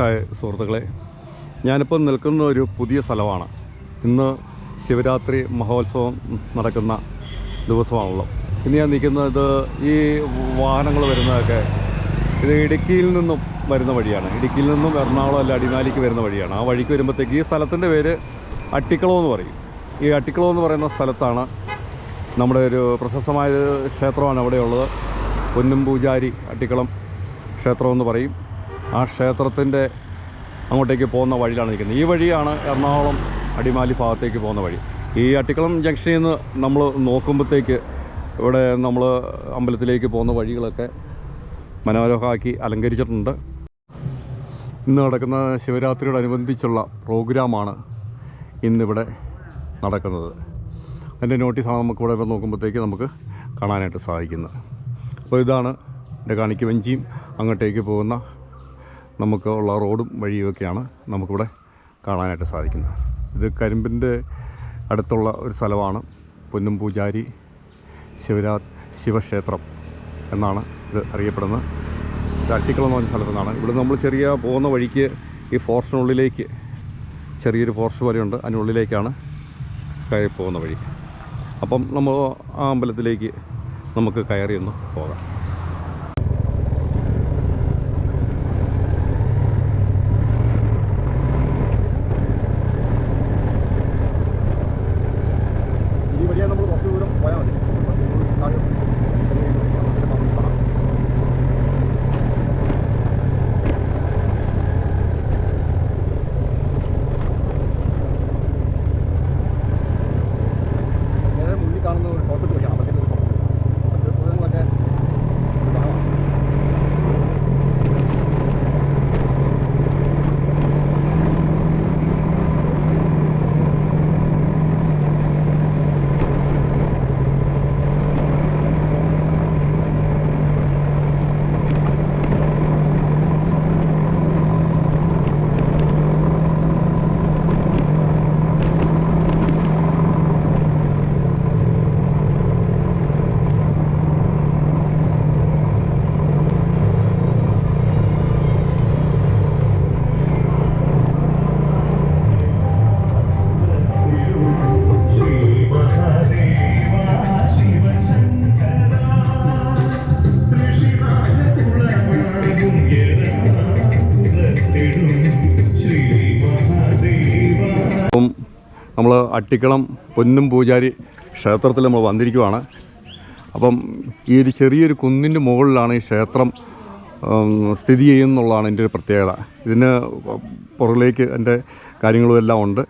Hi സുഹൃത്തുക്കളെ. ഞാനിപ്പോൾ നിൽക്കുന്ന ഒരു പുതിയ സ്ഥലമാണ്. ഇന്ന് ശിവരാത്രി മഹോത്സവം നടക്കുന്ന ദിവസമാണല്ലോ. ഇന്ന് ഞാൻ നിൽക്കുന്നത് ഈ വാഹനങ്ങൾ വരുന്നതൊക്കെ ഇത് ഇടുക്കിയിൽ നിന്നും വരുന്ന വഴിയാണ്. ഇടുക്കിയിൽ നിന്നും എറണാകുളം അല്ല അടിമാലിക്ക് വരുന്ന വഴിയാണ്. ആ വഴിക്ക് വരുമ്പോഴത്തേക്ക് ഈ സ്ഥലത്തിന്റെ പേര് അട്ടിക്കളോ എന്ന് പറയും. ഈ അട്ടിക്കളോ എന്ന് പറയുന്ന സ്ഥലത്താണ് നമ്മുടെ ഒരു പ്രശസ്തമായ ക്ഷേത്രമാണ് അവിടെയുള്ളത്. പൊന്നും പൂജാരി അട്ടിക്കളം ക്ഷേത്രമെന്ന് പറയും. ആ ക്ഷേത്രത്തിന്റെ അങ്ങോട്ടേക്ക് പോകുന്ന വഴിയിലാണ് നിൽക്കുന്നത്. ഈ വഴിയാണ് എറണാകുളം അടിമാലി ഭാഗത്തേക്ക് പോകുന്ന വഴി. ഈ അട്ടിക്കുളം ജംഗ്ഷനിൽ നിന്ന് നമ്മൾ നോക്കുമ്പോഴത്തേക്ക് ഇവിടെ നമ്മൾ അമ്പലത്തിലേക്ക് പോകുന്ന വഴികളൊക്കെ മനോഹരമാക്കി അലങ്കരിച്ചിട്ടുണ്ട്. ഇന്ന് നടക്കുന്ന ശിവരാത്രിയോടനുബന്ധിച്ചുള്ള പ്രോഗ്രാമാണ് ഇന്നിവിടെ നടക്കുന്നത്. അതിന്റെ നോട്ടീസാണ് നമുക്ക് ഇവിടെ നോക്കുമ്പോഴത്തേക്ക് നമുക്ക് കാണാനായിട്ട് സാധിക്കുന്നത്. അപ്പോൾ ഇതാണ് എന്റെ കാണിക്കുവഞ്ചിയും അങ്ങോട്ടേക്ക് പോകുന്ന നമുക്ക് ഉള്ള റോഡും വഴിയുമൊക്കെയാണ് നമുക്കിവിടെ കാണാനായിട്ട് സാധിക്കുന്നത്. ഇത് കരിമ്പിന്റെ അടുത്തുള്ള ഒരു സ്ഥലമാണ്. പൊന്നും പൂജാരി ശിവരാ ശിവക്ഷേത്രം എന്നാണ് ഇത് അറിയപ്പെടുന്നത്. ഇത് അട്ടിക്കുളം എന്ന് പറഞ്ഞ സ്ഥലത്തു നിന്നാണ്. ഇവിടെ നമ്മൾ ചെറിയ പോകുന്ന വഴിക്ക് ഈ ഫോറസ്റ്റിനുള്ളിലേക്ക് ചെറിയൊരു ഫോറസ്റ്റ് പോലെയുണ്ട്. അതിനുള്ളിലേക്കാണ് കയറി പോകുന്ന വഴി. അപ്പം നമ്മൾ ആ അമ്പലത്തിലേക്ക് നമുക്ക് കയറി ഒന്ന് പോകാം. നമ്മൾ അട്ടിക്കളം പൊന്നും പൂജാരി ക്ഷേത്രത്തിൽ നമ്മൾ വന്നിരിക്കുവാണ്. അപ്പം ഈ ഒരു ചെറിയൊരു കുന്നിന്റെ മുകളിലാണ് ഈ ക്ഷേത്രം സ്ഥിതി ചെയ്യുന്നുള്ളതാണ് എന്റെ ഒരു പ്രത്യേകത. ഇതിന് പുറകിലേക്ക് എന്റെ കാര്യങ്ങളും എല്ലാം ഉണ്ട്.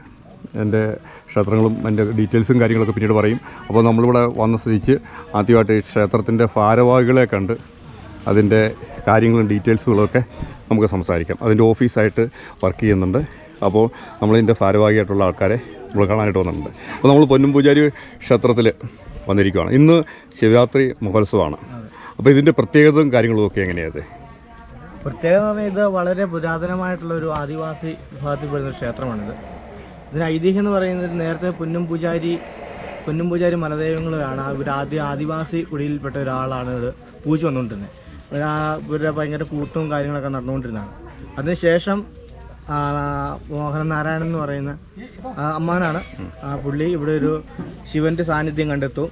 എന്റെ ക്ഷേത്രങ്ങളും എന്റെ ഡീറ്റെയിൽസും കാര്യങ്ങളൊക്കെ പിന്നീട് പറയും. അപ്പോൾ നമ്മളിവിടെ വന്ന സ്ഥിതിച്ച് ആദ്യമായിട്ട് ഈ ക്ഷേത്രത്തിന്റെ ഭാരവാഹികളെ കണ്ട് അതിന്റെ കാര്യങ്ങളും ഡീറ്റെയിൽസുകളൊക്കെ നമുക്ക് സംസാരിക്കാം. അതിന്റെ ഓഫീസായിട്ട് വർക്ക് ചെയ്യുന്നുണ്ട്. അപ്പോൾ നമ്മളിതിന്റെ ഭാരവാഹിയായിട്ടുള്ള ആൾക്കാരെ നമ്മൾ കാണാനായിട്ട് വന്നിട്ടുണ്ട്. അപ്പോൾ നമ്മൾ പൊന്നും പൂജാരി ക്ഷേത്രത്തിൽ വന്നിരിക്കുകയാണ് ഇന്ന് ശിവരാത്രി മഹോത്സവമാണ്. അപ്പോൾ ഇതിന്റെ പ്രത്യേകതയും കാര്യങ്ങളും ഒക്കെ എങ്ങനെയാണ് പ്രത്യേകത എന്ന് പറഞ്ഞാൽ ഇത് വളരെ പുരാതനമായിട്ടുള്ള ഒരു ആദിവാസി വിഭാഗത്തിൽപ്പെടുന്ന ഒരു ക്ഷേത്രമാണിത്. ഇതിന് ഐതിഹ്യം എന്ന് പറയുന്നത് നേരത്തെ പൊന്നും പൂജാരി പൊന്നും പൂജാരി മലദൈവങ്ങളാണ് ഇവർ ആദ്യ ആദിവാസി കുടിയിൽപ്പെട്ട ഒരാളാണ് ഇത് പൂജ വന്നുകൊണ്ടിരുന്നത്. ആ ഇവരുടെ ഭയങ്കര കൂട്ടും കാര്യങ്ങളൊക്കെ നടന്നുകൊണ്ടിരുന്നതാണ്. അതിനുശേഷം ആ, മോഹനൻ നാരായണൻ എന്ന് പറയുന്ന അമ്മാനാണ് ആ പുള്ളി ഇവിടെ ഒരു ശിവന്റെ സാന്നിധ്യം കണ്ടെത്തും.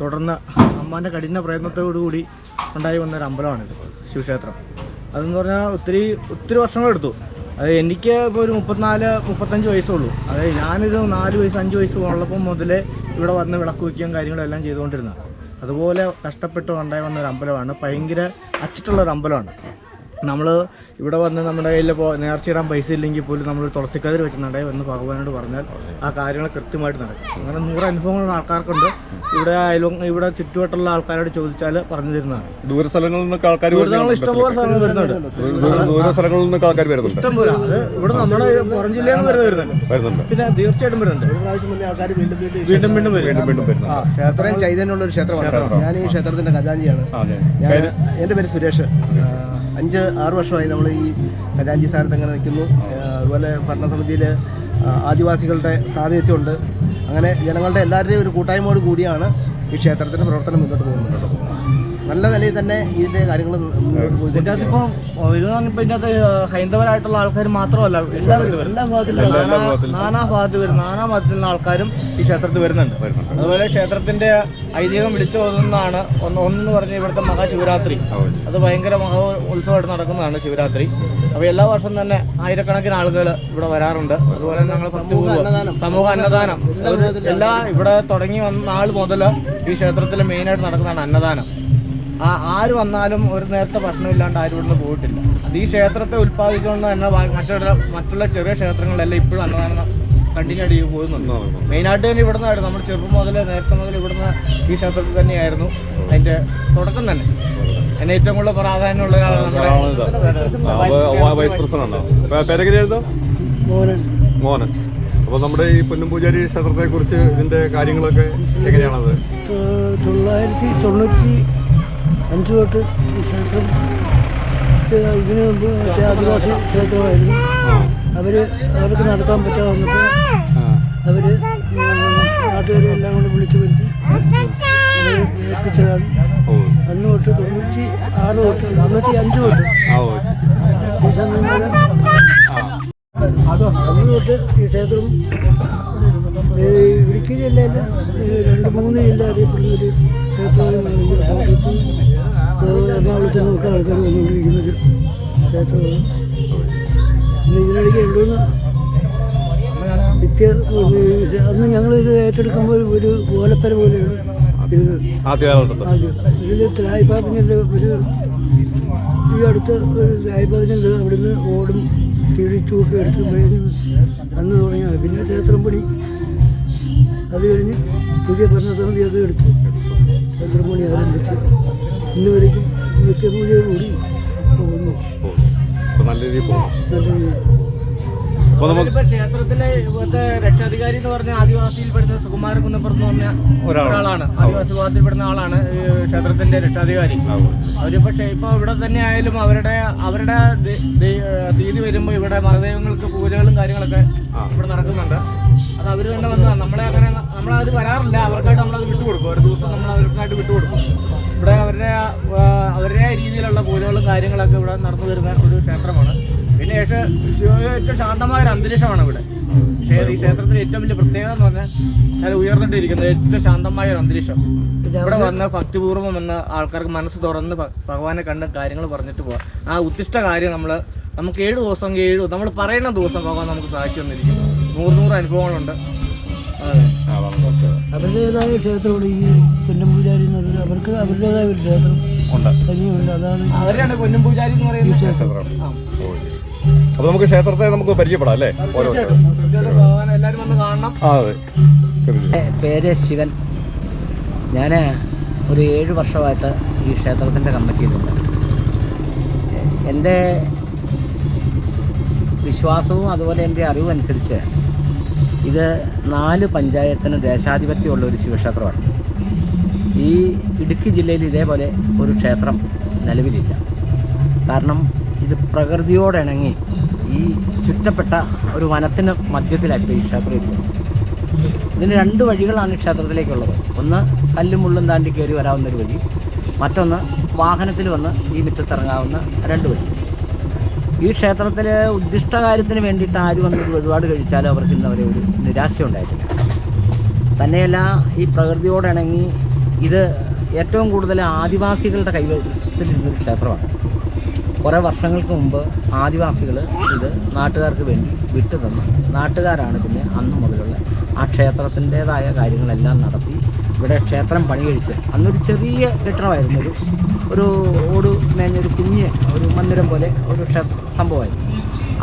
തുടർന്ന് അമ്മാന്റെ കഠിന പ്രയത്നത്തോടുകൂടി ഉണ്ടായി വന്ന ഒരു അമ്പലമാണിത് ശിവക്ഷേത്രം. അതെന്ന് പറഞ്ഞാൽ ഒത്തിരി ഒത്തിരി വർഷങ്ങളെടുത്തു അത് എനിക്ക് ഇപ്പോൾ ഒരു മുപ്പത്തിനാല് മുപ്പത്തഞ്ച് വയസ്സുള്ളൂ അതായത് ഞാനൊരു നാല് വയസ്സ് അഞ്ച് വയസ്സ് ഉള്ളപ്പം മുതലേ ഇവിടെ വന്ന് വിളക്ക് വയ്ക്കുകയും കാര്യങ്ങളും എല്ലാം ചെയ്തുകൊണ്ടിരുന്ന അതുപോലെ കഷ്ടപ്പെട്ട് ഉണ്ടായി വന്ന ഒരു അമ്പലമാണ്. ഭയങ്കര അച്ചിട്ടുള്ള ഒരു അമ്പലമാണ്. നമ്മൾ ഇവിടെ വന്ന് നമ്മുടെ കയ്യിൽ ഇപ്പോൾ നേർച്ചയിടാൻ പൈസ ഇല്ലെങ്കിൽ പോലും നമ്മൾ തുളസിക്കതിർ വെച്ചിട്ടുണ്ടെങ്കിൽ എന്ന് ഭഗവാനോട് പറഞ്ഞാൽ ആ കാര്യങ്ങൾ കൃത്യമായിട്ട് നടക്കും. അങ്ങനെ നൂറ് അനുഭവങ്ങളുള്ള ആൾക്കാർക്കുണ്ട്. ഇവിടെ അയൽവ ഇവിടെ ചുറ്റുവട്ടുള്ള ആൾക്കാരോട് ചോദിച്ചാൽ പറഞ്ഞു തരുന്നതാണ്. ദൂര സ്ഥലങ്ങളിൽ നിന്നൊക്കെ ആൾക്കാർ ഇഷ്ടംപോലെ സ്ഥലങ്ങൾ വരുന്നുണ്ട്. ദൂര സ്ഥലങ്ങളിൽ നിന്നൊക്കെ ആൾക്കാർ വരുന്നുണ്ട്. ഇഷ്ടംപോലെ അത് ഇവിടെ നമ്മുടെ പുറം ജില്ലയിൽ നിന്ന് വരെ വരുന്നുണ്ട്. വരുന്നുണ്ട് പിന്നെ തീർച്ചയായിട്ടും വരുന്നുണ്ട്. ഒരു പ്രാവശ്യം വന്ന ആൾക്കാർ വീണ്ടും വീണ്ടും വീണ്ടും വീണ്ടും വരും വീണ്ടും വീണ്ടും വരും ആ ക്ഷേത്രം ചൈതന്യമുള്ള ഒരു ക്ഷേത്രമാണ്. ഞാൻ ഈ ക്ഷേത്രത്തിന്റെ ഖജാഞ്ചിയാണ്. എന്റെ ഞാൻ എന്റെ പേര് സുരേഷ്. അഞ്ച് ആറ് വർഷമായി നമ്മൾ ഈ ഖജാഞ്ചി സ്ഥാനത്ത് അങ്ങനെ നിൽക്കുന്നു. അതുപോലെ ഭരണസമിതിയിൽ ആദിവാസികളുടെ പ്രാതിനിധ്യമുണ്ട്. അങ്ങനെ ജനങ്ങളുടെ എല്ലാവരുടെയും ഒരു കൂട്ടായ്മയോട് കൂടിയാണ് ഈ ക്ഷേത്രത്തിന്റെ പ്രവർത്തനം മുന്നോട്ട് പോകുന്നത്. നല്ല നിലയിൽ തന്നെ ഇതിന്റെ കാര്യങ്ങൾ അകത്ത് ഹൈന്ദവരായിട്ടുള്ള ആൾക്കാർ മാത്രമല്ല. എല്ലാ ഭാഗത്തിലും നാനാ- ഭാഗത്ത് വരുന്ന നാനാ ഭാഗത്തിൽ നിന്ന് ആൾക്കാരും ഈ ക്ഷേത്രത്തിൽ വരുന്നുണ്ട്. അതുപോലെ ക്ഷേത്രത്തിന്റെ ഐതിഹ്യം വിളിച്ചു പോകുന്നതാണ് ഒന്ന് ഒന്നെന്ന് പറഞ്ഞ ഇവിടുത്തെ മഹാശിവരാത്രി. അത് ഭയങ്കര മഹോ ഉത്സവമായിട്ട് നടക്കുന്നതാണ് ശിവരാത്രി. അപ്പോൾ എല്ലാ വർഷവും തന്നെ ആയിരക്കണക്കിന് ആളുകൾ ഇവിടെ വരാറുണ്ട്. അതുപോലെ തന്നെ ഞങ്ങൾ. സമൂഹ അന്നദാനം. എല്ലാ ഇവിടെ തുടങ്ങി വന്ന നാൾ മുതൽ ഈ ക്ഷേത്രത്തിൽ മെയിനായിട്ട് നടക്കുന്നതാണ് അന്നദാനം. ആര് വന്നാലും ഒരു നേരത്തെ ഭക്ഷണം ഇല്ലാണ്ട് ആരും ഇവിടുന്ന് പോയിട്ടില്ല. അത് ഈ ക്ഷേത്രത്തെ ഉത്പാദിച്ചുകൊണ്ട് തന്നെ മറ്റുള്ള മറ്റുള്ള ചെറിയ ക്ഷേത്രങ്ങളെല്ലാം ഇപ്പോഴും അന്നദാനം കണ്ടിന്യൂ ആയിട്ട് പോകുന്നുണ്ട് മെയിനായിട്ട് തന്നെ ഇവിടുന്ന് ആയിരുന്നു. നമ്മുടെ ചെറുപ്പം മുതൽ നേരത്തെ മുതൽ ഇവിടുന്ന് ഈ ക്ഷേത്രത്തിൽ തന്നെയായിരുന്നു. അതിന്റെ തുടക്കം തന്നെ. എന്നെ ഏറ്റവും കൂടുതൽ പ്രാധാന്യമുള്ള വൈസ് പ്രസിഡന്റ് മോഹനൻ. അപ്പോൾ നമ്മുടെ ഈ പൊന്നുംപൂജാരി ക്ഷേത്രത്തെ കുറിച്ച് ഇതിന്റെ കാര്യങ്ങളൊക്കെ എങ്ങനെയാണത്? തൊള്ളായിരത്തി തൊണ്ണൂറ്റി അഞ്ച് തൊട്ട് ശേഷം ഇതിനു മുമ്പ് മറ്റേ ആദിവാസി ക്ഷേത്രമായിരുന്നു. അവർ അവർക്ക് നടത്താൻ പറ്റാതെ വന്നപ്പോൾ അവർ നാട്ടുകാരെ എല്ലാം കൂടെ വിളിച്ചു വരുത്തി. ഏൽപ്പിച്ചതാണ്. അന്ന് തൊട്ട് തൊണ്ണൂറ്റി ആറ് തൊട്ട് തൊണ്ണൂറ്റി അഞ്ച് തൊട്ട് ഈ സമയം അന്ന് തൊട്ട് ഈ ക്ഷേത്രം ഇടുക്കി ജില്ലയിൽ രണ്ട് മൂന്ന് ജില്ല അറിയപ്പെടുന്ന ഒരു ക്ഷേത്രമാണ് എറണാകുളത്ത് നിന്നൊക്കെ ആൾക്കാർ വന്നുകൊണ്ടിരിക്കുന്നത്. ക്ഷേത്രമാണ്. ഇതിനിടയ്ക്ക് രണ്ടുമൂന്ന് വിത്യ അന്ന് ഞങ്ങൾ ഇത് ഏറ്റെടുക്കുമ്പോൾ ഒരു ഓലപ്പര പോലെയാണ് ഇത് ഇതിൽ ത്രായ്പാപ്പിന്റെ ഒരു ഈ അടുത്ത് ത്രായ്പാപ്പിന്റെ അവിടുന്ന് ഓടും കിഴിച്ചുമൊക്കെ എടുത്ത് അന്ന് തുടങ്ങിയത് പിന്നെ ക്ഷേത്രം പണി. അത് കഴിഞ്ഞ് പുതിയ ഭരണസമിതി അത് എടുത്തു. ചന്ദ്രമോണി ആരംഭിച്ചു ഇന്ന് വരയ്ക്കും നിത്യപൂജയോടുകൂടി പോകുന്നു. അപ്പോൾ നല്ല രീതിയിൽ ക്ഷേത്രത്തിലെ രക്ഷാധികാരി എന്ന് പറഞ്ഞ ആദിവാസിയിൽപ്പെടുന്ന സുകുമാര കുന്നപ്പുറത്ത് എന്ന് പറഞ്ഞ ഒരാളാണ്. ആദിവാസി വിഭാഗത്തിൽപ്പെടുന്ന ആളാണ് ഈ ക്ഷേത്രത്തിന്റെ രക്ഷാധികാരി. അവരിപ്പോ ക്ഷേ- ഇപ്പൊ ഇവിടെ തന്നെ ആയാലും അവരുടെ അവരുടെ തീയതി വരുമ്പോൾ ഇവിടെ മതദൈവങ്ങൾക്ക് പൂജകളും കാര്യങ്ങളൊക്കെ ഇവിടെ നടക്കുന്നുണ്ട്. അത് അവർ തന്നെ വന്നതാണ് നമ്മളെ അങ്ങനെ നമ്മളത് വരാറില്ല. അവർക്കായിട്ട് നമ്മളത് വിട്ടുകൊടുക്കും ഒരു ദിവസം നമ്മൾ അവർക്കായിട്ട് വിട്ടുകൊടുക്കും ഇവിടെ അവരുടെ അവരുടെ രീതിയിലുള്ള പൂജകളും കാര്യങ്ങളൊക്കെ ഇവിടെ നടന്നു വരുന്ന ഒരു ക്ഷേത്രമാണ്. പിന്നെ ഏറ്റവും ശാന്തമായ ഒരു അന്തരീക്ഷമാണ് ഇവിടെ. ഈ ക്ഷേത്രത്തിൽ ഏറ്റവും വലിയ പ്രത്യേകത എന്ന് പറഞ്ഞാൽ ഞാൻ ഉയർന്നിട്ടിരിക്കുന്നത് ഏറ്റവും ശാന്തമായ ഒരു അന്തരീക്ഷം. ഇവിടെ വന്ന ഭക്തിപൂർവം വന്ന ആൾക്കാർക്ക് മനസ്സ് തുറന്ന് ഭഗവാനെ കണ്ട് കാര്യങ്ങൾ പറഞ്ഞിട്ട് പോവാം. ആ ഉത്തിഷ്ട കാര്യം നമ്മൾ നമുക്ക് ഏഴ് ദിവസം ഏഴ് നമ്മൾ പറയുന്ന ദിവസം ഭഗവാൻ നമുക്ക് സാധിച്ചു വന്നിരിക്കും നൂറ് നൂറ് അനുഭവങ്ങളുണ്ട് അവരുടേതായ ക്ഷേത്രമാണ് ഈ പൊന്നമ്പൂജാരി എന്ന് പറയുന്നത് അവർക്ക് അവരുടേതായ ഒരു ക്ഷേത്രം ഉണ്ട്. തനിയുണ്ട് അതാണ് അവരാണ് പൊന്നും പൂജാരി എന്ന് പറയുന്ന ക്ഷേത്രം. അപ്പൊ നമുക്ക് ക്ഷേത്രത്തെ നമുക്ക് പരിചയപ്പെടാം അല്ലേ? എല്ലാവരും വന്ന് കാണണം. അതെ. പേര് ശിവൻ. ഞാൻ ഒരു ഏഴ് വർഷമായിട്ട് ഈ ക്ഷേത്രത്തിന്റെ കമ്മിറ്റിയിലുണ്ട്. എന്റെ വിശ്വാസവും അതുപോലെ എന്റെ അറിവും അനുസരിച്ച് ഇത് നാല് പഞ്ചായത്തിന് ദേശാധിപത്യമുള്ള ഒരു ശിവക്ഷേത്രമാണ്. ഈ ഇടുക്കി ജില്ലയിൽ ഇതേപോലെ ഒരു ക്ഷേത്രം നിലവിലില്ല. കാരണം ഇത് പ്രകൃതിയോടിണങ്ങി ഈ ചുറ്റപ്പെട്ട ഒരു വനത്തിന് മധ്യത്തിലായിട്ട് ഈ ക്ഷേത്രം ഇരിക്കുന്നത് ഇതിന് രണ്ട് വഴികളാണ് ക്ഷേത്രത്തിലേക്കുള്ളത്. ഒന്ന് കല്ലും മുള്ളും താണ്ടി കയറി വരാവുന്ന ഒരു വഴി. മറ്റൊന്ന് വാഹനത്തിൽ വന്ന് ഈ മുറ്റത്തിറങ്ങാവുന്ന രണ്ട് വഴി. ഈ ക്ഷേത്രത്തിൽ ഉദ്ദിഷ്ട കാര്യത്തിന് വേണ്ടിയിട്ട് ആര് വന്ന് ഒരുപാട് കഴിച്ചാലും അവർക്ക് ഇന്ന് അവരെ ഒരു നിരാശ ഉണ്ടായിട്ടില്ല. തന്നെയല്ല ഈ പ്രകൃതിയോടിണങ്ങി ഇത് ഏറ്റവും കൂടുതൽ ആദിവാസികളുടെ കൈവശത്തിലിരുന്നൊരു ക്ഷേത്രമാണ്. കുറേ വർഷങ്ങൾക്ക് മുമ്പ് ആദിവാസികൾ ഇത് നാട്ടുകാർക്ക് വേണ്ടി വിട്ടു തന്നു നാട്ടുകാരാണ് പിന്നെ അന്ന് മുതലുള്ള ആ ക്ഷേത്രത്തിന്റേതായ കാര്യങ്ങളെല്ലാം നടത്തി ഇവിടെ ക്ഷേത്രം പണി കഴിച്ച് അന്നൊരു ചെറിയ കെട്ടിടമായിരുന്നു. ഒരു ഒരു ഓട് മേഞ്ഞൊരു കുഞ്ഞ് ഒരു മന്ദിരം പോലെ ഒരു ക്ഷേത്ര സംഭവമായിരുന്നു.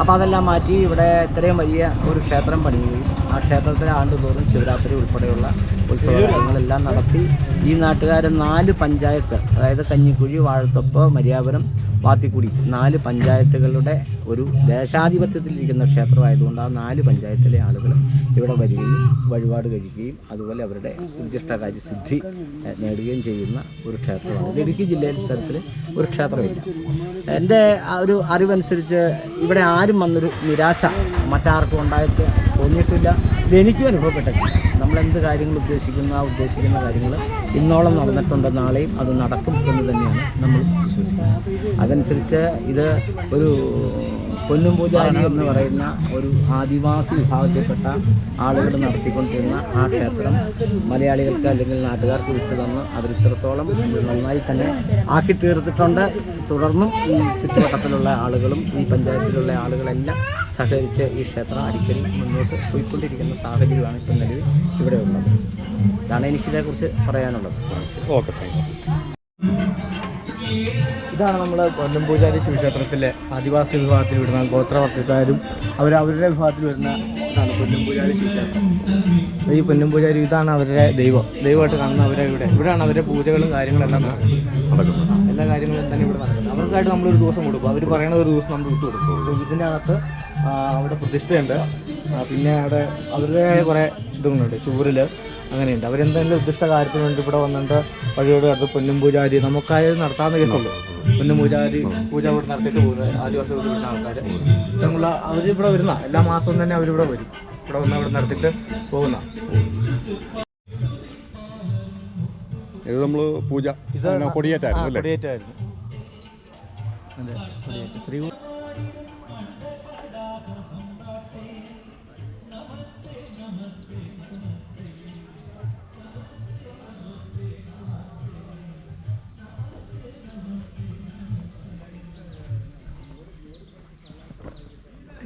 അപ്പോൾ അതെല്ലാം മാറ്റി ഇവിടെ ഇത്രയും വലിയ ഒരു ക്ഷേത്രം പണിയുകയും ആ ക്ഷേത്രത്തിലെ ആണ്ടുതോറും ശിവരാത്രി ഉൾപ്പെടെയുള്ള ഉത്സവങ്ങളെല്ലാം നടത്തി ഈ നാട്ടുകാരൻ നാല് പഞ്ചായത്ത് അതായത് കഞ്ഞിക്കുഴി വാഴത്തൊപ്പ് മരിയാപുരം വാത്തിക്കുടി നാല് പഞ്ചായത്തുകളുടെ ഒരു ദേശാധിപത്യത്തിലിരിക്കുന്ന ക്ഷേത്രമായതുകൊണ്ട് ആ നാല് പഞ്ചായത്തിലെ ആളുകൾ ഇവിടെ വരികയും വഴിപാട് കഴിക്കുകയും അതുപോലെ അവരുടെ ഉദ്ദിഷ്ടകാര്യ സിദ്ധി നേടുകയും ചെയ്യുന്ന ഒരു ക്ഷേത്രമാണ്. ഇടുക്കി ജില്ലയിൽ തരത്തിൽ ഒരു ക്ഷേത്രമില്ല. എന്റെ ഒരു അറിവനുസരിച്ച് ഇവിടെ ആരും വന്നൊരു നിരാശ മറ്റാർക്കും ഉണ്ടായിട്ട് തോന്നിയിട്ടില്ല. എനിക്കും നമ്മൾ എന്ത് കാര്യങ്ങൾ ഉദ്ദേശിക്കുന്ന ആ ഉദ്ദേശിക്കുന്ന കാര്യങ്ങൾ ഇന്നോളം നടന്നിട്ടുണ്ട് നാളെയും അത് നടക്കും എന്ന് തന്നെയാണ് നമ്മൾ വിശ്വസിക്കുന്നത്. അതനുസരിച്ച് ഇത് ഒരു പൊന്നും പൂജാരി എന്ന് പറയുന്ന ഒരു ആദിവാസി വിഭാഗത്തിൽപ്പെട്ട ആളുകൾ നടത്തിക്കൊണ്ടിരുന്ന ആ ക്ഷേത്രം മലയാളികൾക്ക് അല്ലെങ്കിൽ നാട്ടുകാർക്ക് വിട്ടു തന്ന് നന്നായി തന്നെ ആക്കി തീർത്തിട്ടുണ്ട്. തുടർന്നും ഈ ചുറ്റുവട്ടത്തിലുള്ള ആളുകളും ഈ പഞ്ചായത്തിലുള്ള ആളുകളെല്ലാം സഹകരിച്ച് ഈ ക്ഷേത്രം അടിക്കടി മുന്നോട്ട് പോയിക്കൊണ്ടിരിക്കുന്ന സാഹചര്യമാണ് ഇപ്പം നിലവിൽ ഇവിടെ ഉള്ളത് ഇതാണ് എനിക്കിതേക്കുറിച്ച് പറയാനുള്ളത്. ഓക്കെ ഇതാണ് നമ്മൾ പൊന്നും പൂജാരി ശിവക്ഷേത്രത്തിലെ ആദിവാസി വിഭാഗത്തിൽ വരുന്ന ഗോത്രവർഗക്കാരും അവർ അവരുടെ വിഭാഗത്തിൽ വരുന്ന ഇതാണ് പൊന്നും പൂജാരി ശിവക്ഷേത്രം. ഈ പൊന്നും പൂജാരി ഇതാണ് അവരുടെ ദൈവം. ദൈവമായിട്ട് കാണുന്ന അവരെ ഇവിടെ. ഇവിടെയാണ് അവരുടെ പൂജകളും കാര്യങ്ങളെല്ലാം നടക്കുന്നത്. എല്ലാ കാര്യങ്ങളും തന്നെ ഇവിടെ നടക്കുന്നത്. അവർക്കായിട്ട് നമ്മളൊരു ദിവസം കൊടുക്കും. അവർ പറയുന്ന ഒരു ദിവസം നമ്മൾ വിട്ടു കൊടുക്കും. ഇതിന്റെ അകത്ത് അവിടെ പ്രതിഷ്ഠയുണ്ട്. പിന്നെ അവിടെ അവരുടേതായ കുറേ ഇതുങ്ങളുണ്ട് ചൂരിൽ അങ്ങനെയുണ്ട്. അവരെന്തെങ്കിലും ഉദ്ദിഷ്ട കാര്യത്തിന് വേണ്ടി ഇവിടെ വന്നിട്ട് വഴിയോട് അടുത്ത് പൊന്നും പൂജാരി നമുക്കായത് നടത്താമെന്ന് കേട്ടുള്ളൂ. പൊന്നും പൂജാരി പൂജ ഇവിടെ നടത്തിയിട്ട് പോകുന്നത് ആദിവാസി വരുന്ന ആൾക്കാർ ഞങ്ങൾ അവരിവിടെ വരുന്ന എല്ലാ മാസവും തന്നെ അവരിവിടെ വരും. ഇവിടെ വന്ന് അവിടെ നടത്തിയിട്ട് പോകുന്ന. ഇത് നമ്മൾ പൂജ. കൊടിയേറ്റായിരുന്നു അല്ലേ? കൊടിയേറ്റായിരുന്നു. അതെ കൊടിയേറ്റ്. ശ്രീ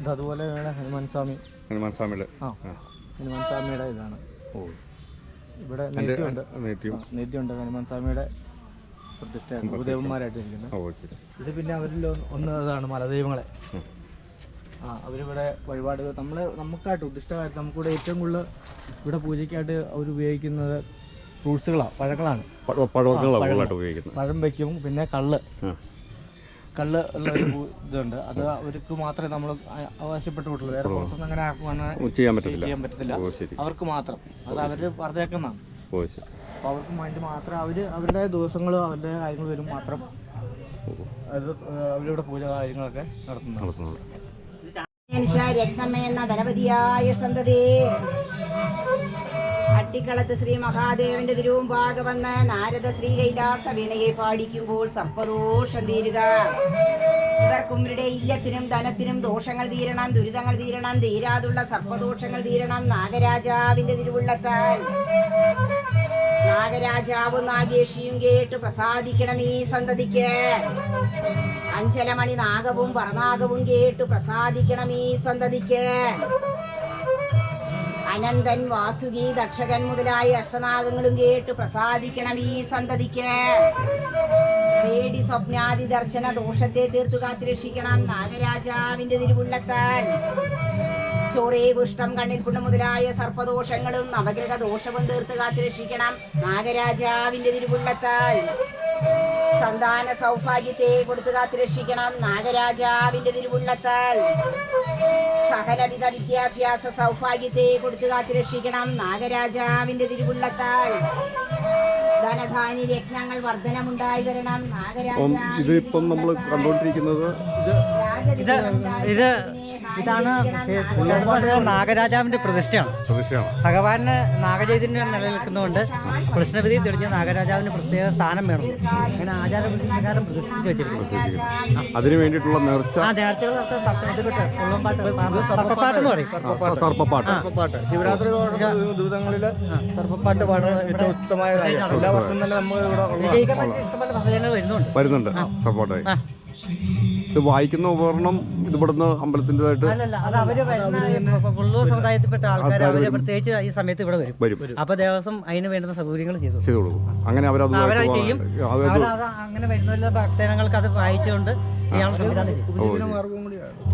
ഇത് അതുപോലെ വേണം ഹനുമാൻ സ്വാമി ഹനുമാൻ സ്വാമിയുടെ ആ. ഹനുമാൻ സ്വാമിയുടെ ഇതാണ്. ഓ. ഇവിടെ നെയ്റ്റുണ്ട് ഹനുമാൻ സ്വാമിയുടെ പ്രതിഷ്ഠയാണ് ഭൂദേവന്മാരായിട്ട് ഇരിക്കുന്നത് ഇത് പിന്നെ അവരിൽ ഒന്ന് ഇതാണ് മലദൈവങ്ങളെ. ആ. അവരിവിടെ വഴിപാടുകൾ നമ്മൾ നമുക്കായിട്ട് ഉദ്ദിഷ്ടമായിട്ട് നമുക്കിവിടെ ഏറ്റവും കൂടുതൽ ഇവിടെ പൂജയ്ക്കായിട്ട് അവർ ഉപയോഗിക്കുന്നത് ഫ്രൂട്ട്സുകളാണ് പഴങ്ങളാണ്. പഴ- വെക്കും പിന്നെ കള്ള്. കള്ള് ഉള്ള ഒരു ഇതുണ്ട്. അത് അവർക്ക് മാത്രമേ നമ്മൾ ആവശ്യപ്പെട്ടുള്ളൂ വേറെ പുറത്തുനിന്ന് അങ്ങനെ ആർക്കും ചെയ്യാൻ പറ്റത്തില്ല. ചെയ്യാൻ പറ്റത്തില്ല. അവർക്ക് മാത്രം. അത് അവർ പറഞ്ഞേക്കുന്നതാണ്. അപ്പോൾ അവർക്ക് വേണ്ടി മാത്രം അവർ അവരുടെ ദിവസങ്ങൾ അവരുടെ കാര്യങ്ങൾ വരും മാത്രം. അത് അവരിവിടെ പൂജ കാര്യങ്ങളൊക്കെ നടത്തുന്നു നടത്തുന്നത് ജനിച്ച രത്നമ്മ എന്ന ധനപതിയായ സന്തതി. അട്ടിക്കളത്ത് ശ്രീ മഹാദേവന്റെ തിരുവുമ്പാകെ വന്ന് നാരദ ശ്രീ കൈലാസ വീണയെ പാടിക്കുമ്പോൾ സർപ്പദോഷം തീരുക. ഇവർക്കും ഇവരുടെ ഇല്ലത്തിനും ധനത്തിനും ദോഷങ്ങൾ തീരണം ദുരിതങ്ങൾ തീരണം തീരാതുള്ള സർപ്പദോഷങ്ങൾ തീരണം നാഗരാജാവിന്റെ തിരുവുള്ളത്താൽ. നാഗരാജാവും നാഗേഷിയും കേട്ട് പ്രസാദിക്കണം ഈ സന്തതിക്ക്. അഞ്ചലമണി നാഗവും പറനാഗവും കേട്ട് പ്രസാദിക്കണം ഈ സന്തതിക്ക്. അനന്തൻ വാസുകി ദക്ഷകൻ മുതലായ അഷ്ടനാഗങ്ങളും കേട്ട് പ്രസാദിക്കണം ഈ സന്തതിക്ക്. പേടി സ്വപ്നാദി ദർശന ദോഷത്തെ തീർത്തു കാത്തിരക്ഷിക്കണം നാഗരാജാവിന്റെ തിരുവുള്ളത്താൽ. ചോറേ കുഷ്ഠം കണ്ണിൽ പുണ്ണ് മുതലായ സർപ്പദോഷങ്ങളും നവഗ്രഹ ദോഷവും തീർത്ത് കാത്തുരക്ഷിക്കണം നാഗരാജാവിന്റെ തിരുവുള്ളത്താൽ. സന്താന സൗഭാഗ്യത്തെ കൊടുത്തു കാത്തുരക്ഷിക്കണം നാഗരാജാവിന്റെ തിരുവുള്ളത്താൽ. സകലവിധ വിദ്യാഭ്യാസ സൗഭാഗ്യത്തെ കൊടുത്തു കാത്തുരക്ഷിക്കണം നാഗരാജാവിന്റെ തിരുവുള്ളത്താൽ. ധനധാനി രത്നങ്ങൾ വർധനമുണ്ടായി വരണം അപ്പം ഇതിപ്പം നമ്മൾ കണ്ടുകൊണ്ടിരിക്കുന്നത് ഇത് ഇത് ഇതാണ് നാഗരാജാവിന്റെ പ്രതിഷ്ഠയാണ്. പ്രതിഷ്ഠയാണ്. ഭഗവാന് നാഗചൈതന്യം നിലനിൽക്കുന്നതുകൊണ്ട് കൃഷ്ണവിധി തെളിഞ്ഞ നാഗരാജാവിന് പ്രത്യേക സ്ഥാനം വേണം. അങ്ങനെ ആചാരപ്രകാരം പ്രതിഷ്ഠിച്ച് വെച്ചിരിക്കുന്നു. അതിന് വേണ്ടിയിട്ടുള്ള നേർച്ച. ആ നേരത്തെ സർപ്പപ്പാട്ട്. എന്ന് പറയും. ആ, സർപ്പപ്പാട്ട്. ശിവരാത്രി ദിവസങ്ങളിൽ സർപ്പപ്പാട്ട് പാടുന്നത് ഏറ്റവും ഉത്തമമായ കാര്യം എല്ലാ വർഷവും തന്നെ നമ്മൾ ഇവിടെ വരുന്നുണ്ട്. സപ്പോർട്ടായി. ഇത് വായിക്കുന്ന ഉപകരണം ഇത് ഇവിടുന്ന് അമ്പലത്തിന്റെതായിട്ട് അല്ലല്ല അത് അവർ വരുന്ന സമുദായത്തിൽപ്പെട്ട ആൾക്കാർ അവർ പ്രത്യേകിച്ച് ഈ സമയത്ത് ഇവിടെ വരും. വരും. അപ്പൊ ദേവസ്വം അതിന് വേണ്ടുന്ന സൗകര്യങ്ങൾ ചെയ്തു. ചെയ്തു കൊടുക്കും. അങ്ങനെ അവരത് ചെയ്യും. അത് അവരത് അങ്ങനെ വരുന്ന ഭക്തജനങ്ങൾക്ക് അത് വായിച്ചുകൊണ്ട്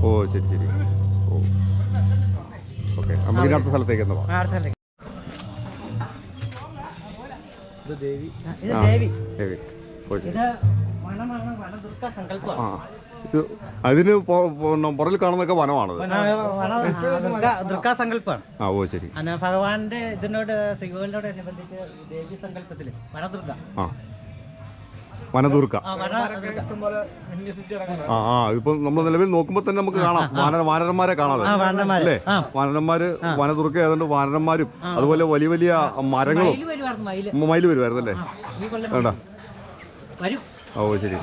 ഓ ശരി. ശരി ഓ. ഓക്കെ. നമുക്ക് ഇനി അടുത്ത സ്ഥലത്തേക്ക്. ഇത് ദേവി. ഇത്. ദേവി. ഇത് വനമാണ് വനദുർഗ സങ്കല്പമാണ് ആ ഇത് അതിന് പുറകിൽ കാണുന്നതൊക്കെ വനമാണത് ദുർഗ സങ്കല്പമാണ്. ആ ഓ ശരി. അന ഭഗവാന്റെ ഇതിനോട് ശ്രീകോവിലിനോട് അനുബന്ധിച്ച് ദേവി സങ്കല്പത്തിൽ വനദുർഗ. ആ. വനദുർഗ. ആ ആ ഇപ്പൊ നമ്മൾ നിലവിൽ നോക്കുമ്പോൾ തന്നെ നമുക്ക് കാണാം. വാനര വാനരന്മാരെ കാണാതെ. അല്ലേ? ആ. വാനരന്മാര് വനദുർഗ ഏതാണ്ട് വാനരന്മാരും അതുപോലെ വലിയ വലിയ മരങ്ങളും മയിൽ മയിൽ വരുമായിരുന്നു അല്ലേ? വേണ്ട വരും. ഓ ശരി.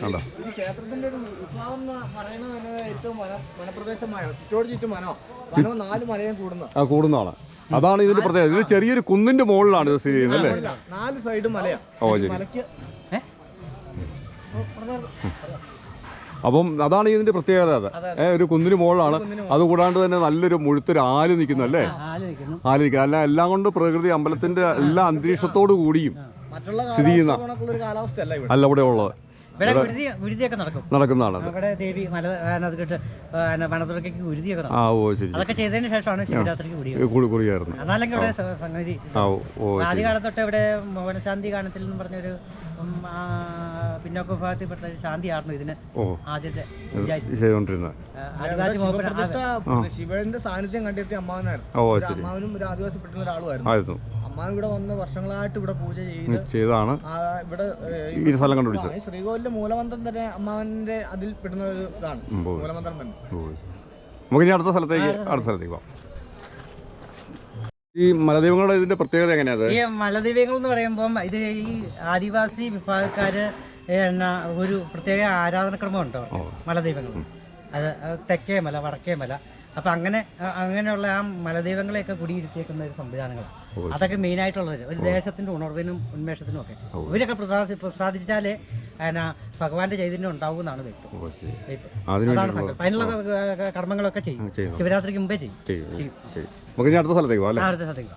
വേണ്ട ക്ഷേത്രത്തിന്റെ ഒരു ഉത്സവം എന്ന് പറയുന്നത് ഏറ്റവും വന വനപ്രദേശമായ? ചുറ്റോട് ചുറ്റും വനോ വനവും നാല് മലയും കൂടുന്ന ആ കൂടുന്നതാണ് അതാണ് ഇതിന്റെ പ്രത്യേകത. ഇത് ചെറിയൊരു കുന്നിന്റെ മുകളിലാണ് ഇത് സ്ഥിതി ചെയ്യുന്നത് അല്ലേ? നാല് സൈഡും മലയാ. ഓ ശരി. മലയ്ക്ക്? അപ്പം അതാണ് ഇതിന്റെ പ്രത്യേകത. അത് ഒരു കുന്നിന് മുകളിലാണ്. അതുകൂടാണ്ട് തന്നെ നല്ലൊരു മുഴുത്തൊരു ആൽ നിൽക്കുന്നു അല്ലേ? ആൽ നിൽക്കുന്നു. അല്ല എല്ലാം കൊണ്ട് പ്രകൃതി അമ്പലത്തിന്റെ എല്ലാ അന്തരീക്ഷത്തോടു കൂടിയും സ്ഥിതി ചെയ്യുന്ന അല്ല ഇവിടെ. ഉള്ളത്. നടക്കുന്നതാണ്. അത് ആ ഓ ശരി കുളിയായിരുന്നു അതല്ലെങ്കിൽ ഇവിടെ ശാന്തി ആദ്യ കാലത്തൊട്ട് ഇവിടെ എന്ന് പറഞ്ഞൊരു പിന്നോക്ക വിഭാഗത്തിൽപ്പെട്ട ശാന്തിയായിരുന്നു ഇതിന് ആദ്യത്തെ ശിവന്റെ സാന്നിധ്യം കണ്ടെത്തിയ അമ്മാവനായിരുന്നു. അമ്മാവനും ഒരു ആദിവാസി അമ്മാവനും ഒരു ആദിവാസിപ്പെട്ടുന്ന ഒരാളുമായിരുന്നു. അമ്മാവൻ ഇവിടെ വന്ന് വർഷങ്ങളായിട്ട് ഇവിടെ പൂജ ചെയ്ത് ചെയ്താണ്. ആ, ഇവിടെ ഈ സ്ഥലം കണ്ടുപിടിച്ചത്. ശ്രീകോവിലിന്റെ മൂലമന്ത്രം തന്നെ അമ്മാവന്റെ അതിൽ പെടുന്ന ഒരു ഇതാണ്. മൂലമന്ത്രം തന്നെ. നമുക്ക് ഇനി അടുത്ത സ്ഥലത്തേക്ക് അടുത്ത സ്ഥലത്തേക്ക് പോവാം ഈ മലദൈവങ്ങളുടെ ഇതിന്റെ പ്രത്യേകത എങ്ങനെയാ ഈ മലദൈവങ്ങൾ എന്ന് പറയുമ്പോൾ ഇത് ഈ ആദിവാസി വിഭാഗക്കാര് എന്നാ ഒരു പ്രത്യേക ആരാധനക്രമം ഉണ്ടോ? മലദൈവങ്ങൾ. അത് തെക്കേ മല വടക്കേ മല അപ്പൊ അങ്ങനെ അങ്ങനെയുള്ള ആ മലദൈവങ്ങളെയൊക്കെ കുടിയിരുത്തിയേക്കുന്ന ഒരു സംവിധാനങ്ങളാണ്. അതൊക്കെ മെയിൻ ആയിട്ടുള്ളത് ഒരു ദേശത്തിന്റെ ഉണർവിനും ഉന്മേഷത്തിനും ഒക്കെ. ഇവരൊക്കെ പ്രസാദി പ്രസാദിച്ചാലേ എന്നാ ഭഗവാന്റെ ചൈതന്യം ഉണ്ടാവും എന്നാണ് വെപ്പ് അതിനുള്ള കർമ്മങ്ങളൊക്കെ ചെയ്യും. ശിവരാത്രിക്ക് മുമ്പേ ചെയ്യും. അടുത്ത സ്ഥലത്തേക്ക് പോവാം അല്ലേ? ആ, വന്ന് സ്ഥലത്തേക്ക്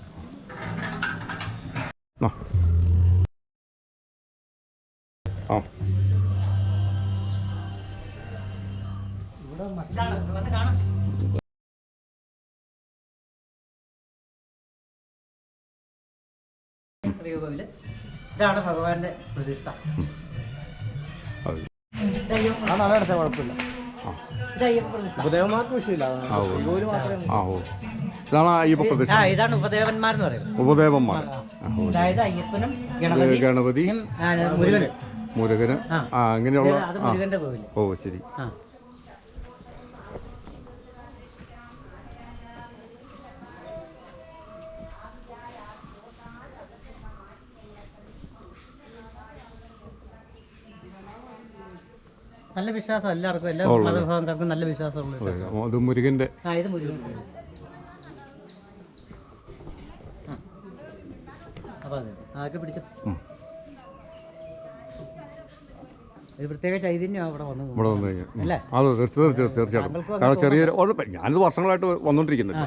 ശ്രീകോവിൽ. ഇതാണ് ഭഗവാന്റെ പ്രതിഷ്ഠ. കുഴപ്പമില്ല. ഉപദേവന്മാർക്ക് വിഷയമില്ല ഇതാണ് അയ്യപ്പ പ്രതിഷ്ഠ. ഇതാണ് ഉപദേവന്മാർ. എന്ന് പറയുന്നത് ഉപദേവന്മാർ. അതായത് അയ്യപ്പനും ഗണപതി ഗണപതി മുരുകനും. മുരുകന്. ആ. അങ്ങനെയുള്ള ഓ ശരി. നല്ല വിശ്വാസം എല്ലാവർക്കും എല്ലാ മതവിഭാഗങ്ങൾക്കും മതവിഭാഗക്കാർക്കും നല്ല വിശ്വാസമുള്ള മുരുകന്റെ ആ ഇത് മുരുകൻ. ആ. അപ്പൊ അതെ ആകെ പിടിച്ചു. ഒരു പ്രത്യേക ചൈതന്യം അവിടെ വന്നു ഇവിടെ വന്നു കഴിഞ്ഞാൽ അല്ലേ? അത് തീർച്ചയായും തീർച്ചയായും തീർച്ചയായിട്ടും. കാരണം ചെറിയൊരു ഞാനിത് വർഷങ്ങളായിട്ട് വന്നുകൊണ്ടിരിക്കുന്നില്ല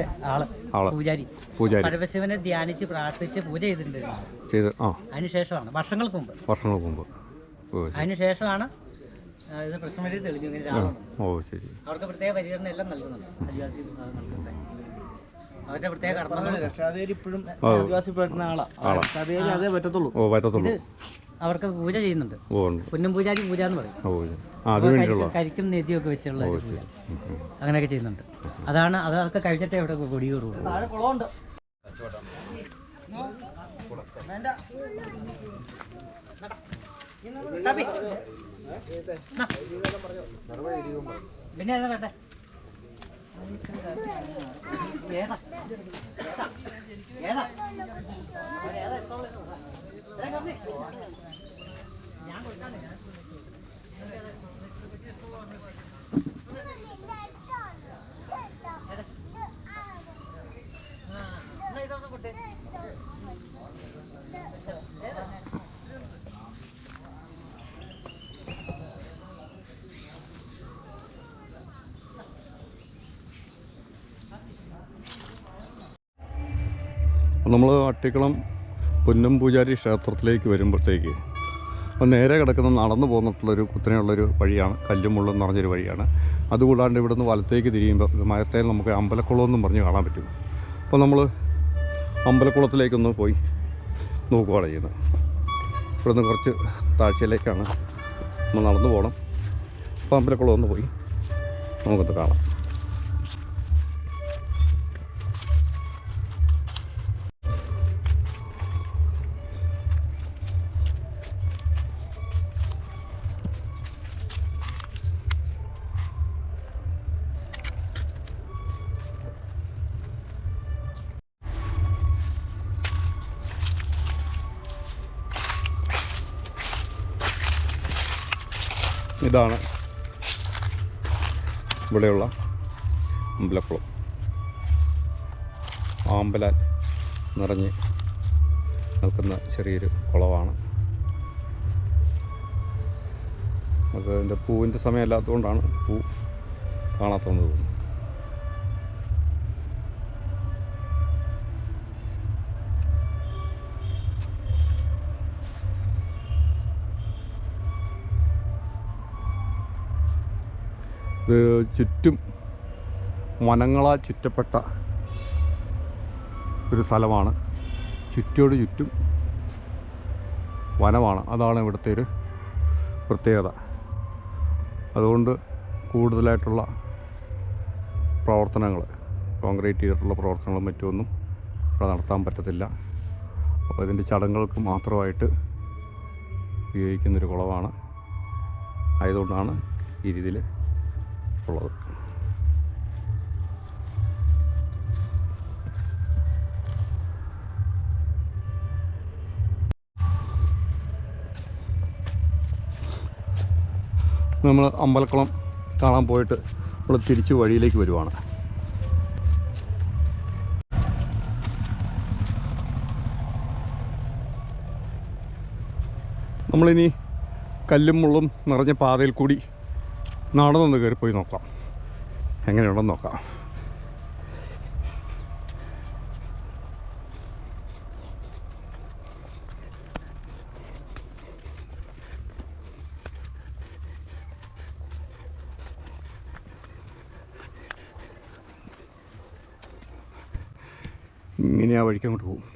ആ. ആൾ ആൾ. പൂജാരി. പൂജാരി. പരമശിവനെ ധ്യാനിച്ച് പ്രാർത്ഥിച്ച് പൂജ ചെയ്തിട്ടുണ്ട്. ചെയ്ത് ആ. അതിനുശേഷമാണ് വർഷങ്ങൾക്ക് മുമ്പ്. വർഷങ്ങൾക്ക് മുമ്പ്. അതിനുശേഷമാണ് ആ, ഇത് പ്രശ്നമതി തെളിഞ്ഞു. ഇങ്ങനെ ആ ഓ ശരി. അവർക്ക് പ്രത്യേക പരിചരണം എല്ലാം നൽകുന്നുണ്ട്. ആദിവാസി വിഭാഗങ്ങൾക്കൊക്കെ അവരുടെ പ്രത്യേക കർമ്മങ്ങൾ. രക്ഷാദേവി ഇപ്പോഴും ആദിവാസി പെടുന്ന ആളാ. രക്ഷാദേവി അതേ പറ്റത്തുള്ളൂ. ഓ പറ്റത്തുള്ളൂ. അവർക്ക് പൂജ ചെയ്യുന്നുണ്ട്. പുന്നും പൂജാരി പൂജ. എന്ന് പറയും കരിക്കും- നെതിയൊക്കെ വെച്ചുള്ള പൂജ. അങ്ങനെയൊക്കെ ചെയ്യുന്നുണ്ട്. അതാണ് അത് അതൊക്കെ കഴിച്ചിട്ടേ ഇവിടെ കൊടിയൂറുള്ളൂ. പിന്നെ ഏതാ വേണ്ടേ? ഏതാ? ഏതാ? ഏതാ? നമ്മൾ അട്ടിക്കുളം പൊന്നം പൂജാരി ക്ഷേത്രത്തിലേക്ക് വരുമ്പോഴത്തേക്ക് അത് നേരെ കിടക്കുന്ന നടന്നു പോന്നിട്ടുള്ളൊരു കുത്തനെയുള്ളൊരു വഴിയാണ് കല്ലും മുള്ളും നിറഞ്ഞൊരു വഴിയാണ്. അതുകൂടാണ്ട് ഇവിടുന്ന് വലത്തേക്ക് തിരിയുമ്പോൾ മരത്തേൽ നമുക്ക് അമ്പലക്കുളം എന്നും പറഞ്ഞ് കാണാൻ പറ്റും. അപ്പോൾ നമ്മൾ അമ്പലക്കുളത്തിലേക്കൊന്ന് പോയി നോക്കുകയാണ് ചെയ്യുന്നത്. ഇവിടുന്ന് കുറച്ച് താഴ്ചയിലേക്കാണ് നമ്മൾ നടന്നു പോകണം. അപ്പോൾ അമ്പലക്കുളം ഒന്ന് പോയി നമുക്കൊന്ന് കാണാം. ഇതാണ് ഇവിടെയുള്ള അമ്പലക്കുളം. ആമ്പലാൽ നിറഞ്ഞ് നിൽക്കുന്ന ചെറിയൊരു കുളമാണ് നമുക്ക് അതിന്റെ പൂവിന്റെ സമയമല്ലാത്തതുകൊണ്ടാണ് പൂ കാണാത്തതെന്ന് തോന്നുന്നു. ചുറ്റും വനങ്ങളാൽ ചുറ്റപ്പെട്ട ഒരു സ്ഥലമാണ്. ചുറ്റോട് ചുറ്റും വനമാണ്. അതാണ് ഇവിടുത്തെ ഒരു പ്രത്യേകത. അതുകൊണ്ട് കൂടുതലായിട്ടുള്ള പ്രവർത്തനങ്ങൾ കോൺക്രീറ്റ് ചെയ്തിട്ടുള്ള പ്രവർത്തനങ്ങളും മറ്റുമൊന്നും ഇവിടെ നടത്താൻ പറ്റത്തില്ല. അപ്പോൾ ഇതിന്റെ ചടങ്ങുകൾക്ക് മാത്രമായിട്ട് ഉപയോഗിക്കുന്നൊരു കുളമാണ്. ആയതുകൊണ്ടാണ് ഈ രീതിയിൽ ഉള്ളത് നമ്മൾ അമ്പലക്കുളം കാണാൻ പോയിട്ട് നമ്മൾ തിരിച്ച് വഴിയിലേക്ക് വരുവാണ്. നമ്മളിനി കല്ലും മുള്ളും നിറഞ്ഞ പാതയിൽ കൂടി നടന്നൊന്ന് പോയി നോക്കാം. എങ്ങനെയുണ്ടെന്ന് നോക്കാം. ഇങ്ങനെ ആ വഴിക്ക് അങ്ങോട്ട് പോകും.